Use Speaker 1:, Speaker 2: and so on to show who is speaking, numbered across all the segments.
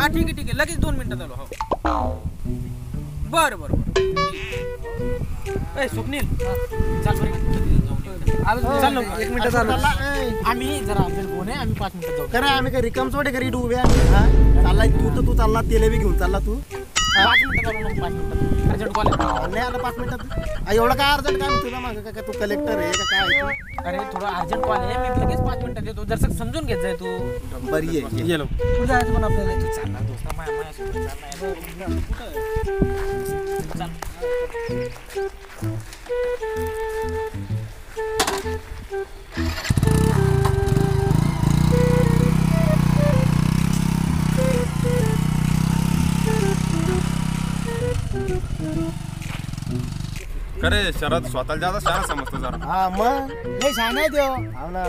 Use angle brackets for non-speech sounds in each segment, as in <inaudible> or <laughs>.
Speaker 1: हा ठीक आहे ठीक आहे. लगेच दोन मिनिटात आलो. हो. बरं बरं बरं. ए स्वप्नील. चाल चाल.
Speaker 2: एक मिनिट चालू.
Speaker 1: आम्ही जरा अर्जंट फोन आहे आम्ही पाच मिनिटात जाऊ.
Speaker 2: खरं आम्ही काही रिकाम सोडे घरी उभे आम्ही हा? चाललाय तू तर तू चालला तेले बी घेऊन चालला तू.
Speaker 1: पाच मिनिटात आलो ना, पाच मिनिटात अर्जंट कॉल आहे.
Speaker 2: नाही आला पाच मिनिटात आ, एवढं काय अर्जंट? काय तुझा मागं? का काय तू कलेक्टर आहे का काय आहे तू?
Speaker 1: अरे थोडं अर्जंट कॉल आहे. मी लगेच पाच मिनिटात येतो जर समजून घेत जाय तू.
Speaker 2: बरी आहे
Speaker 1: गेलो
Speaker 2: कुठं जायचं पण आपल्याला
Speaker 1: तू चालला दोस्ता माया मायासोबत चालला कुठं
Speaker 3: खरे शरद स्वतःला जादा शाळा समजतो जरा.
Speaker 2: हा मग?
Speaker 1: लय छान आहे देव
Speaker 2: हा ना.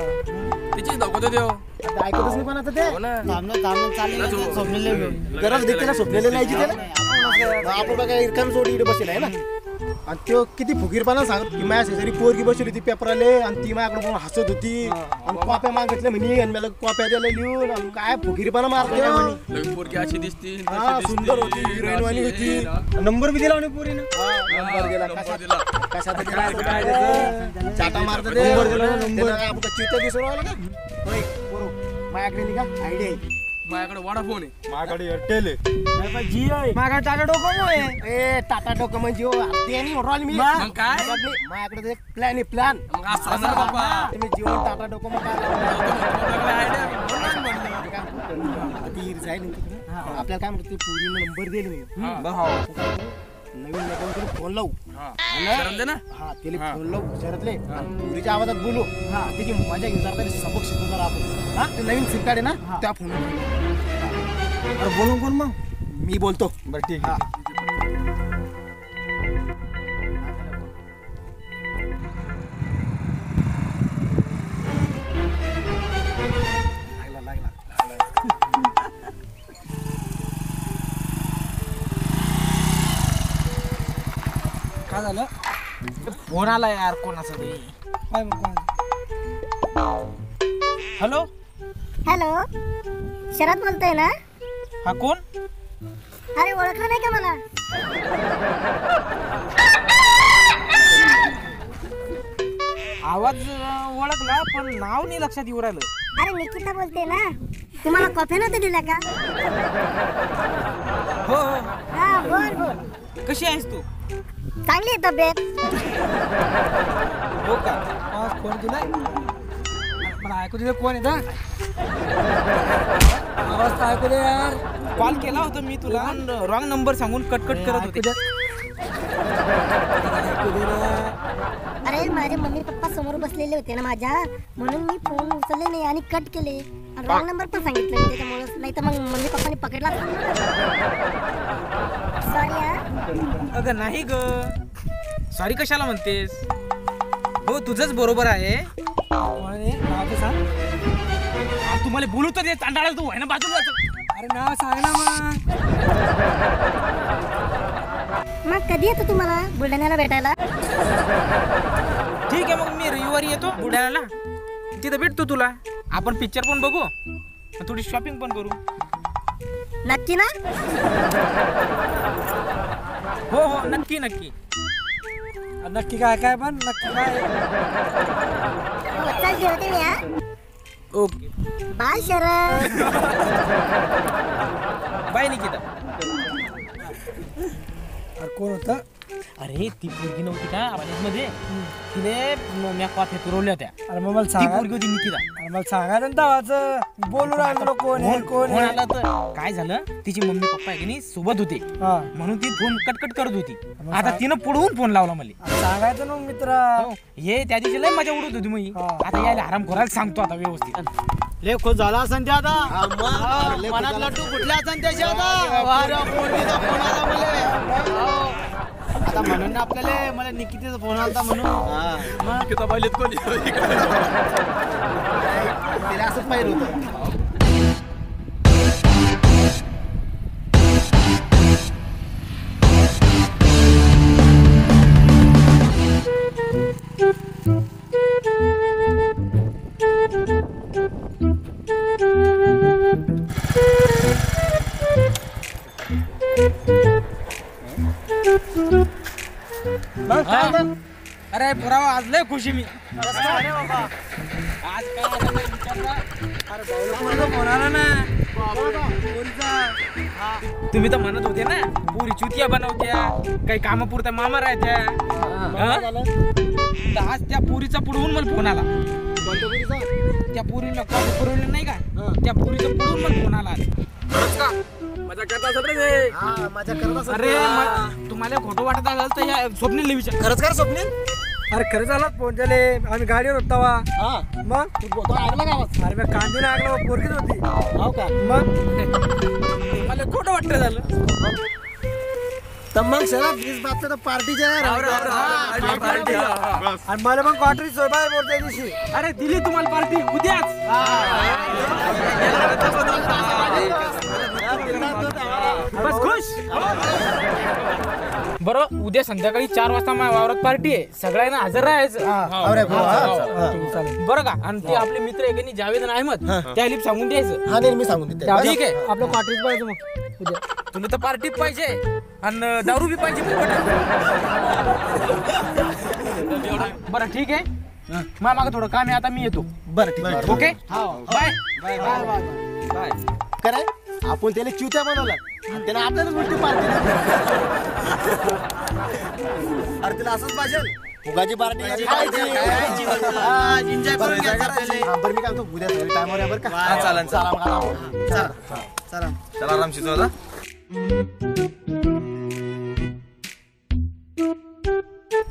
Speaker 3: तिची दाखवतो देव.
Speaker 2: आता ऐकतच नाही कोणाचं ते.
Speaker 1: थांबणं थांबणं चाललं स्वप्नील
Speaker 2: गरज देखते ना स्वप्नेले नाही त्याला आपण बघा रिकाम सोडी इकडे बसेल आहे ना. आणि तो किती फुगीरपणा सांगत की माझ्या शेजारी पोरगी बसली होती पेपरले आणि ती माझ्याकडे बघून हसत होती. आणि कॉप्या मागितल्या म्हणे आणि मला कॉप्या द्यायला लिहून आणि काय फुगीरपणा मारते
Speaker 3: लगे पोरगी अशी दिसती
Speaker 2: हा सुंदर होती हिरोईन वाणी होती. नंबर बी दिला म्हणे पोरीनं. नंबर दिला.
Speaker 3: नंबर दिला?
Speaker 2: चाटा मारत नंबर दिला नंबर. चित्त दिसून माझ्याकडे का आयडिया आहे.
Speaker 3: माझ्याकडे वाडा फोन आहे. माझ्याकडे एअरटेल आहे.
Speaker 2: माझ्या टाटा डोको ए टाटा डोको म्हणजे हो, ते मी
Speaker 3: मग काय?
Speaker 2: माझ्याकडे माझ्याकडे एक प्लॅन आहे प्लॅन
Speaker 3: मग असं असं बाबा.
Speaker 2: तुम्ही जीवन टाटा डोको जाईल ना तिकडे. आपल्याला काय म्हणतो ते पोरीनं नंबर दिले. नाही नवीन करून फोन लावू.
Speaker 3: ना?
Speaker 2: हा त्याला फोन लावू. शरतले पुरीच्या आवाजात बोलू. हा त्याची मजा घेऊन जरा तरी सबक शिकू जरा आपण हा ते नवीन सिम कार्ड आहे ना त्या फोन अरे बोलून कोण मग? मी बोलतो. बरं ठीक आहे.
Speaker 1: काय झालं? फोन आला यार कोणाचा तरी. हॅलो?
Speaker 4: हॅलो? शरद बोलतोय ना?
Speaker 1: हा कोण?
Speaker 4: अरे ओळखलं नाही का मला?
Speaker 1: आवाज अं, ओळखला पण नाव नाही लक्षात येऊ राहिलं.
Speaker 4: अरे निकिता बोलते ना? तुम्हाला कॉफी नव्हते दिल्या का?
Speaker 1: हो हो.
Speaker 4: हा बोल बोल.
Speaker 1: कशी आहेस तू?
Speaker 4: चांगली आहे तब्येत.
Speaker 1: हो का?
Speaker 2: आवाज फोन दिलाय मला ऐकू दे कोण आहे आवाज तर ऐकू दे यार.
Speaker 1: कॉल केला होता मी तुला. रॉंग नंबर सांगून कट कट करत होते.
Speaker 4: अरे माझे मम्मी पप्पा समोर बसलेले होते ना माझ्या. म्हणून मी फोन उचलले नाही आणि कट केले. रॉंग नंबर पण सांगितलं त्याच्यामुळे. नाही तर मग मम्मी पप्पानी पकडला.
Speaker 1: अगं नाही ग. सॉरी कशाला म्हणतेस? हो तुझंच बरोबर आहे. आ, तुम्हाला बोलू तर दे चांडाळा तू आहे ना बाजूला
Speaker 2: अरे नाव सांग ना मग.
Speaker 4: मग कधी येतो तुम्हाला बुलढाण्याला भेटायला?
Speaker 1: ठीक आहे मग मी रविवारी येतो बुलढाण्याला. तिथं भेटतो तुला. आपण पिक्चर पण बघू. आणि थोडी शॉपिंग पण करू.
Speaker 4: नक्की ना?
Speaker 1: हो हो नक्की नक्की.
Speaker 2: नक्की काय काय पण नक्की काय.
Speaker 4: हो, चल ठेवते मी हा.
Speaker 1: Okay.
Speaker 4: Bye Sharad.
Speaker 1: Bye Nikita.
Speaker 2: अरे कोण होतं?
Speaker 1: अरे ती पोरगी नव्हती का कॉलेजमध्ये तिने म- म्या कॉफी पुरवल्या होत्या.
Speaker 2: अरे मग मला
Speaker 1: ती
Speaker 2: सांगा.
Speaker 1: पोरगी होती निकिता.
Speaker 2: अरे मला सांगायचं ना तवाचं. बोलू राहिलो कोण आहे कोण
Speaker 1: फोन
Speaker 2: आहे?
Speaker 1: आला तर? काय झालं? तिची मम्मी पप्पा आहे की नाही सोबत होते.
Speaker 2: हा.
Speaker 1: म्हणून ती फोन कटकट करत होती. आता
Speaker 2: सांग.
Speaker 1: तिनं पुढवून फोन लावला मला.
Speaker 2: अरे सांगायचं ना मग मित्र.
Speaker 1: हो, हे त्या दिवशी लय मजा उडत होती मग
Speaker 2: हा.
Speaker 1: आता यायला आराम करायला सांगतो आता व्यवस्थित.
Speaker 5: लय खुश झाला असन ते आता.
Speaker 2: हा,
Speaker 5: मनात. लड्डू कुठल्या असन त्याची आता. वाऱ्या पोरगीचा फोन आला मले. हो. आता म्हणून ना आपल्याला मला निकितीचा फोन आलता म्हणून.
Speaker 3: कोणी? <laughs>
Speaker 2: त्याला असंच पाहिजे होतं. मग काय मग?
Speaker 1: अरे पुरावा आज लय खुशी मी. आज काय विचारला? फोन आला ना. तुम्ही तर म्हणत होते ना पुरी चुतिया बनवत्या काही कामापुरत्या मामा राहत्या. हा? तर आज त्या पुरीचा पुढून मला फोन आला? त्या पुरीला पुरवलं नाही का त्या पुरीचा पुढून मला फोन आला. मजा करता असेल रे ते.
Speaker 2: हा, माझ्या करत असेल.
Speaker 1: अरे म- तुम्हाला खोटं वाटत असेल तर या स्वप्नील विचार
Speaker 2: खरंच कर स्वप्नील?
Speaker 6: अरे खरंच आला फोन झाले आम्ही गाडीवर होता वा
Speaker 2: हा.
Speaker 6: मग?
Speaker 2: तू बोलतो ऐकला का आवाज?
Speaker 6: अरे मग कांदून लागलो पोरगीच होती.
Speaker 2: हो का?
Speaker 6: मग?
Speaker 1: मला खोटं वाटतं झालं.
Speaker 2: तर मग सर वीस बात तर पार्टीच्या
Speaker 6: आणि मला पण क्वार्टरी सोयबाय बोलते दिवशी
Speaker 1: अरे दिली तुम्हाला पार्टी उद्याच. बस खुश. बरं उद्या संध्याकाळी चार वाजता माझ्या वावरात पार्टी आहे. सगळ्यांना हजर राहायचं.
Speaker 2: अरे
Speaker 1: हो, हो. बरं का? आणि ते आपले मित्र आहे की नाही जावेद आणि अहमद त्या लिप सांगून द्यायचं.
Speaker 2: हा नाही मी सांगून देते.
Speaker 1: ठीक आहे.
Speaker 6: आपलं क्वार्टरीच पाहिजे मग. उद्या.
Speaker 1: तुला तर पार्टी पाहिजे. आणि दारू बी पाहिजे बरं ठीक आहे. मग मागं थोडं काम आहे आता मी येतो.
Speaker 2: बरं ठीक आहे.
Speaker 1: ओके? बाय. बाय
Speaker 2: काय आपण त्याला चिवत्या बनवला आणि त्याने आपल्याला उलटी पार्टी अरे तिला असंच पाहिजे? फुगाची पार्टी खायची. हा, बरं? हा, मी काय म्हणतो उद्या सगळी टायमावर या बरं का?
Speaker 3: चालेल चला आराम शिजवा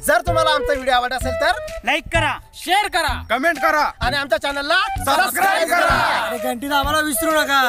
Speaker 2: जर तुम्हाला आमचा व्हिडिओ आवडला असेल तर
Speaker 5: लाईक करा
Speaker 1: शेअर करा.
Speaker 3: कमेंट करा.
Speaker 2: आणि आमच्या चॅनलला सबस्क्राईब करा.
Speaker 6: अरे घंटी दाबायला विसरू नका.